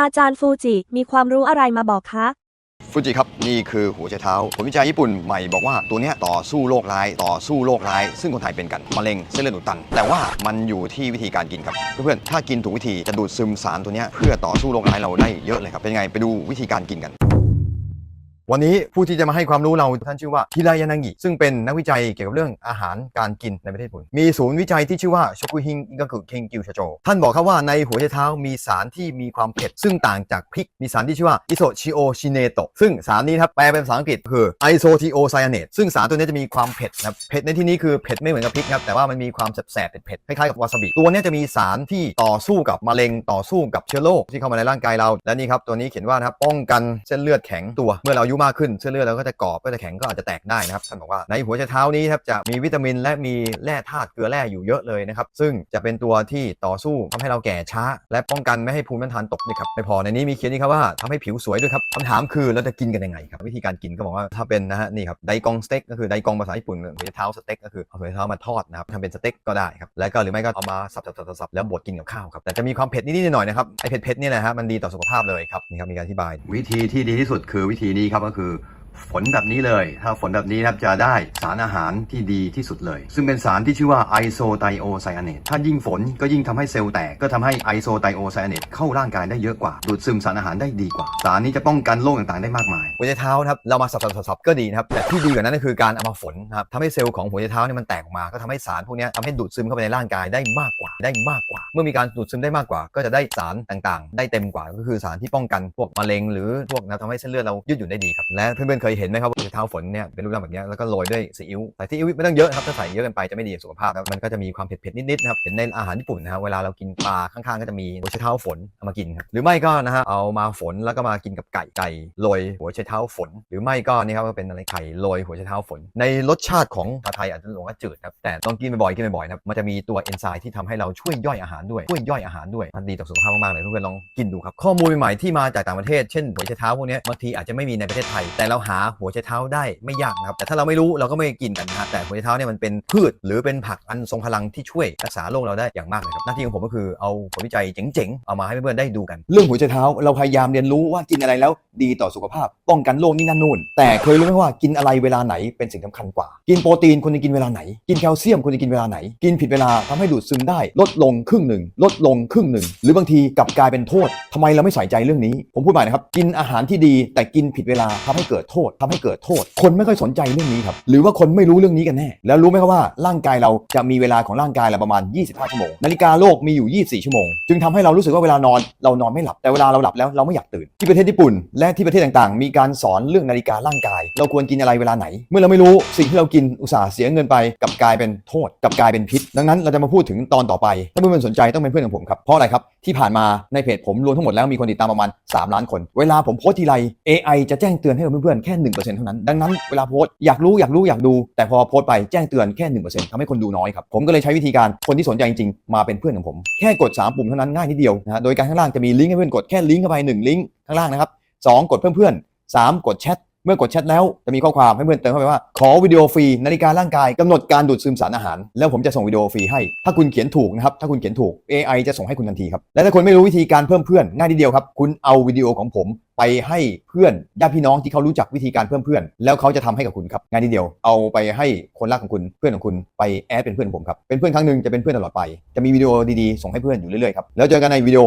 อาจารย์ฟูจิมีความรู้อะไรมาบอกคะ ฟูจิครับนี่คือหัวใจเท้าผลวิจัยญี่ปุ่นใหม่บอกว่าตัวเนี้ยต่อสู้โรคร้าย ต่อสู้โรคร้าย ซึ่งคนไทยเป็นกันมะเร็งเส้นเลือดอุดตัน แต่ว่ามันอยู่ที่วิธีการกินครับ เพื่อนๆถ้ากินถูกวิธีจะดูดซึมสารตัวเนี้ยเพื่อต่อสู้โรคร้ายเราได้เยอะเลยครับเป็นไงไปดูวิธีการกินกัน วันนี้ผู้ที่จะมาให้ความรู้เราท่านชื่อว่าฮิรายานางิซึ่งเป็นนักวิจัยเกี่ยวกับเรื่องอาหารการกินในประเทศญี่ปุ่นมีศูนย์วิจัยที่ชื่อว่าชกุฮิงก็คือเคงกิวชโจท่านบอกครับว่าในหัวใจเท้ามีสารที่มีความเผ็ด ซึ่งต่างจากพริกมีสารที่ชื่อว่าอิโซชิโอชิเนโตซึ่งสารนี้ครับแปลเป็นภาษาอังกฤษคือไอโซทิโอไซยาเนตซึ่งสารตัวนี้จะมีความเผ็ดนะครับเผ็ดในที่นี้คือเผ็ดไม่เหมือนกับพริกครับแต่ว่ามันมีความแสบๆเผ็ดๆคล้ายๆกับวาซาบิตัวนี้จะมีสารที่ต่อสู้กับมะเร็งต่อสู้กับเชื้อโรคที่เข้ามาในร่างกายเราและนี่ครับตัวนี้เขียนว่านะครับป้องกันเส้นเลือดแข็งตัวเมื่อเราอายุมากขึ้นเส้นเลือดเราก็จะกรอบก็จะแข็งก็อาจจะแตกได้นะครับท่านบอกว่าในหัวใจเท้านี้ครับจะมีวิตามินและมีแร่ธาตุเกลือแร่อยู่เยอะเลยนะครับซึ่งจะเป็นตัวที่ต่อสู้ทำให้เราแก่ช้า และป้องกันไม่ให้ภูมิต้านทานตกด้วยครับไม่พอในนี้มีเขียนนี่ครับว่าทำให้ผิวสวยด้วยครับคำถามคือเราจะกินกันยังไงครับวิธีการกินก็บอกว่าถ้าเป็นนะฮะนี่ครับไดกองสเต็กก็คือไดกองภาษาญี่ปุ่นหัวใจเท้าสเต็กก็คือเอาหัวใจเท้ามาทอดนะครับทำเป็นสเต็กก็ได้ครับแล้วก็หรือไม่ก็เอามาสับสับสับสับแล้วบดกินกับข้าวครับแต่จะมีความเผ็ดนิดๆหน่อยๆนะครับไอเผ็ดๆเนี่ยนะฮะมันดีต่อสุขภาพเลยครับนี่ครับมีการอธิบาย วิธีที่ดีที่สุดคือวิธีนี้ครับก็คือ ฝนแบบนี้เลย ถ้าฝนแบบนี้นะครับจะได้สารอาหารที่ดีที่สุดเลย ซึ่งเป็นสารที่ชื่อว่าไอโซไตโอไซอาเนตถ้ายิ่งฝนก็ยิ่งทำให้เซลล์แตก ก็ทำให้ไอโซไตโอไซอาเนตเข้าร่างกายได้เยอะกว่า ดูดซึมสารอาหารได้ดีกว่า สารนี้จะป้องกันโรคต่างๆได้มากมาย หัวใจเท้านะครับ เรามาสับๆๆก็ดีนะครับ แต่ที่ดีกว่านั้นก็คือการเอามาฝนนะครับทำให้เซลล์ของหัวใจเท้าเนี่ยมันแตกออกมา ก็ทำให้สารพวกนี้ทำให้ดูดซึมเข้าไปในร่างกายได้มากกว่า ได้มากกว่า เมื่อมีการดูดซึมได้มากกว่า ก็จะได้สารต่างๆ ได้เต็มกว่า ก็คือสารที่ป้องกันพวกมะเร็ง หรือพวกนะทำให้เส้นเลือดเรายืดหยุ่นได้ดีครับ และเพื่อนเคยเห็นไหมครับว่าหัวใจเท้าฝนเนี่ยเป็นรูปร่างแบบนี้แล้วก็โรยด้วยซีอิ๊วใส่ซีอิ๊วไม่ต้องเยอะครับถ้าใส่เยอะเกินไปจะไม่ดีต่อสุขภาพนะมันก็จะมีความเผ็ดๆนิดๆนะครับเห็นในอาหารญี่ปุ่นนะครับเวลาเรากินปลาข้างๆก็จะมีหัวไชเท้าฝนเอามากินครับหรือไม่ก็นะฮะเอามาฝนแล้วก็มากินกับไก่ไก่โรยหัวไชเท้าฝน หรือไม่ก็นี่ครับก็เป็นอะไรไข่โรยหัวไชเท้าฝน ในรสชาติของผัดไทยอาจจะหลงว่าจืดครับแต่ต้องกินบ่อยๆกินบ่อยๆนะครับมันจะมีตัวเอนไซม์ที่ทำให้เราช่วยย่อยอาหารด้วยช่วยย่อยอาหารด้วยมันดีต่อสุขภาพมากๆเลยเพื่อนๆลองกินดูครับข้อมูลใหม่ที่มาจากต่างประเทศเช่นหัวไชเท้าพวกนี้บางทีอาจจะไม่มีในประเทศไทยแต่เราหาหัวไชเท้าได้ไม่ยากนะครับ แต่ถ้าเราไม่รู้เราก็ไม่กินกันนะแต่หัวไชเท้าเนี่ยมันเป็นพืช หรือเป็นผักอันทรงพลังที่ช่วยรักษาโรคเราได้อย่างมากเลยครับหน้าที่ของผมก็คือเอาผลวิจัยเจ๋งๆเอามาให้เพื่อนๆได้ดูกัน เรื่องหัวใจเท้าเราพยายามเรียนรู้ว่ากินอะไรแล้วดีต่อสุขภาพ ป้องกันโรคนี่นั่นนู่น แต่เคยรู้ไหมว่ากินอะไรเวลาไหนเป็นสิ่งสำคัญกว่า กินโปรตีนควรจะกินเวลาไหน กินแคลเซียมควรจะกินเวลาไหน กินผิดเวลาทำให้ดูดซึมได้ ลดลงครึ่งหนึ่งลดลงครึ่งหนึ่งหรือบางทีกลับกลายเป็นโทษทำไมเราไม่ใส่ใจเรื่องนี้ ผมพูดใหม่นะครับกินอาหารที่ดีแต่กินผิดเวลาทำให้เกิดโทษทำให้เกิดโทษ คนไม่ค่อยสนใจเรื่องนี้ครับ หรือว่าคนไม่รู้เรื่องนี้กันแน่ แล้วรู้ไหมครับว่าร่างกายเราจะมีเวลาของร่างกายเราประมาณ 25 ชั่วโมง นาฬิกาโลกมีอยู่ 24 ชั่วโมง จึงทำให้เรารู้สึกว่าเวลานอนเรานอนไม่หลับ แต่เวลาเราหลับแล้วเราไม่อยากตื่น ที่ประเทศญี่ปุ่น และที่ประเทศต่างๆ มีการสอนเรื่องนาฬิการ่างกาย เราควรกินอะไรเวลาไหน เมื่อเราไม่รู้สิ่งที่เรากินอุตส่าห์เสียเงินไปกับกลายเป็นโทษกับกลายเป็นพิษ ดังนั้นเราจะมาพูดถึงตอนต่อไป ถ้าเพื่อนๆสนใจต้องเป็นเพื่อนของผมครับเพราะอะไรครับที่ผ่านมาในเพจผมรวมทั้งหมดแล้วมีคนติดตามประมาณ 3 ล้านคน เวลาผมโพสทีไร AI จะแจ้งเตือนให้เพื่อนๆแค่ 1%เท่านั้น ดังนั้นเวลาโพสอยากรู้อยากรู้อยากดู แต่พอโพสไปแจ้งเตือนแค่ 1%ทำให้คนดูน้อยครับ ผมก็เลยใช้วิธีการคนที่สนใจจริงๆ มาเป็นเพื่อนของผม แค่กด 3 ปุ่มเท่านั้นง่ายนิดเดียวนะฮะโดยการข้างล่างจะมีลิงก์ให้เพื่อนกดแค่ลิงก์เข้าไป1ลิงก์ข้างล่างนะครับสองกดเพื่อนเพื่อนๆสามกดแชท เมื่อกดแชทแล้วจะมีข้อความให้เพื่อนเติมเข้าไปว่า ขอวิดีโอฟรีนาฬิการ่างกายกำหนดการดูดซึมสารอาหาร แล้วผมจะส่งวิดีโอฟรีให้ ถ้าคุณเขียนถูกนะครับ ถ้าคุณเขียนถูก AI จะส่งให้คุณทันทีครับ และถ้าคุณไม่รู้วิธีการเพิ่มเพื่อนง่ายนิดเดียวครับ คุณเอาวิดีโอของผมไปให้เพื่อนญาติพี่น้องที่เขารู้จักวิธีการเพิ่มเพื่อน แล้วเขาจะทำให้กับคุณครับง่ายนิดเดียว เอาไปให้คนรักของคุณเพื่อนของคุณไปแอดเป็นเพื่อนผมครับเป็นเพื่อนครั้งหนึ่งจะเป็นเพื่อนตลอดไปจะมีวิดีโอดีๆส่งให้เพื่อนอยู่เรื่อยๆครับแล้วเจอกันในวิดีโอ